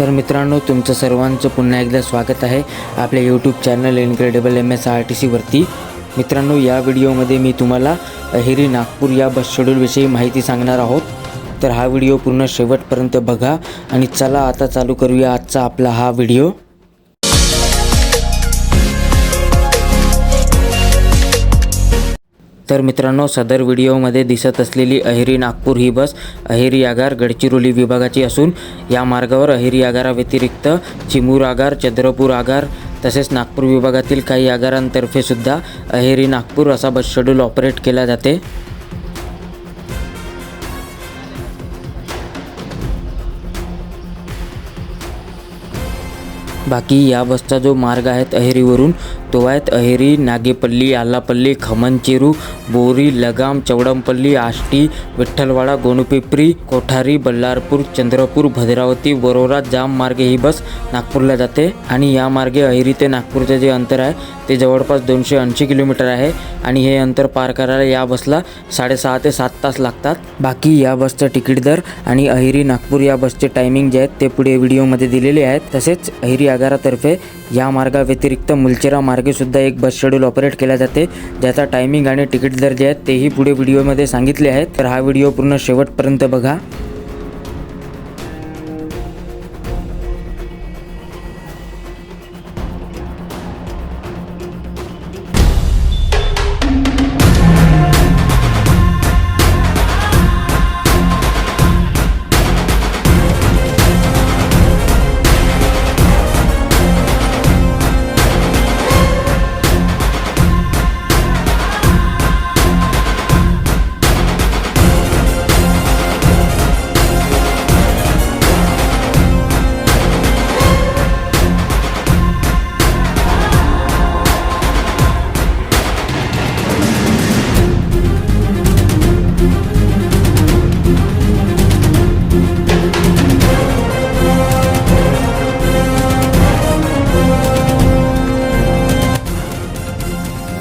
तर मित्रांनो तुमचं सर्वांचं पुन्हा एकदा स्वागत आहे आपल्या YouTube channel incredible M S R T सीवरती मित्रांनो या व्हिडिओमध्ये मी तुम्हाला अहिरी नागपूर या बस शेड्यूलविषयी माहिती सांगणार आहोत. तर हा व्हिडिओ पूर्ण शेवटपर्यंत बघा आणि चला आता चालू करूया आजचा आपला हा व्हिडिओ. तर मित्रांनो सदर व्हिडिओमध्ये दिसत असलेली अहेरी नागपूर ही बस अहेरी आगार गडचिरोली विभागाची असून या मार्गावर अहेरी आगाराव्यतिरिक्त चिमूर आगार चंद्रपूर आगार तसेच नागपूर विभागातील काही आगारांतर्फे सुद्धा अहेरी नागपूर असा बस शेड्यूल ऑपरेट केला जाते. बाकी या बसचा जो मार्ग आहेत अहेरीवरून तो आहेत अहेरी नागेपल्ली आल्लापल्ली खमनचेरू बोरी लगाम चौडमपल्ली आष्टी विठ्ठलवाडा गोनुपिपरी कोठारी बल्लारपूर चंद्रपूर भद्रावती वरोरा जाम मार्गे ही बस नागपूरला जाते. आणि या मार्गे अहेरी ते नागपूरचे जे अंतर आहे ते जवळपास दोनशे ऐंशी किलोमीटर आहे आणि हे अंतर पार करायला या बसला साडेसहा ते सात तास लागतात. बाकी या बसचं तिकीट दर आणि अहिरी नागपूर या बसचे टायमिंग जे आहेत ते पुढे व्हिडिओमध्ये दिलेले आहेत. तसेच अहिरी आगारातर्फे या मार्गाव्यतिरिक्त मुलचेरा मार्गेसुद्धा एक बस शेड्यूल ऑपरेट केला जाते ज्याचा टायमिंग आणि तिकीट दर जे आहेत तेही पुढे व्हिडिओमध्ये सांगितले आहेत. तर हा व्हिडिओ पूर्ण शेवटपर्यंत बघा.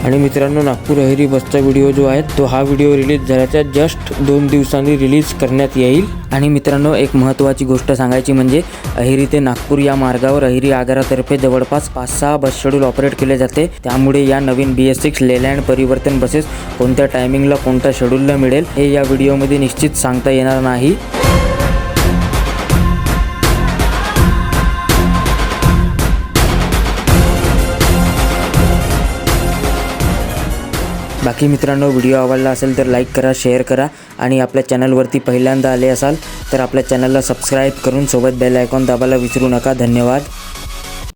आणि मित्रांनो नागपूर अहेरी बसचा व्हिडिओ जो आहे तो हा व्हिडिओ रिलीज झाल्याच्या जस्ट दोन दिवसांनी रिलीज करण्यात येईल. आणि मित्रांनो एक महत्त्वाची गोष्ट सांगायची म्हणजे अहेरी ते नागपूर या मार्गावर अहेरी आगारातर्फे जवळपास पाच सहा बस शेड्यूल ऑपरेट केले जाते. त्यामुळे या नवीन B S six Leyland Parivartan buses कोणत्या टायमिंगला कोणत्या शेड्यूलला मिळेल हे या व्हिडिओमध्ये निश्चित सांगता येणार नाही. बाकी मित्रांनो व्हिडिओ आवडला असेल तर लाईक करा शेअर करा आणि आपल्या चॅनलवरती पहिल्यांदा आले असाल तर आपल्या चॅनलला सबस्क्राईब करून सोबत बेल आयकॉन दाबायला विसरू नका. धन्यवाद.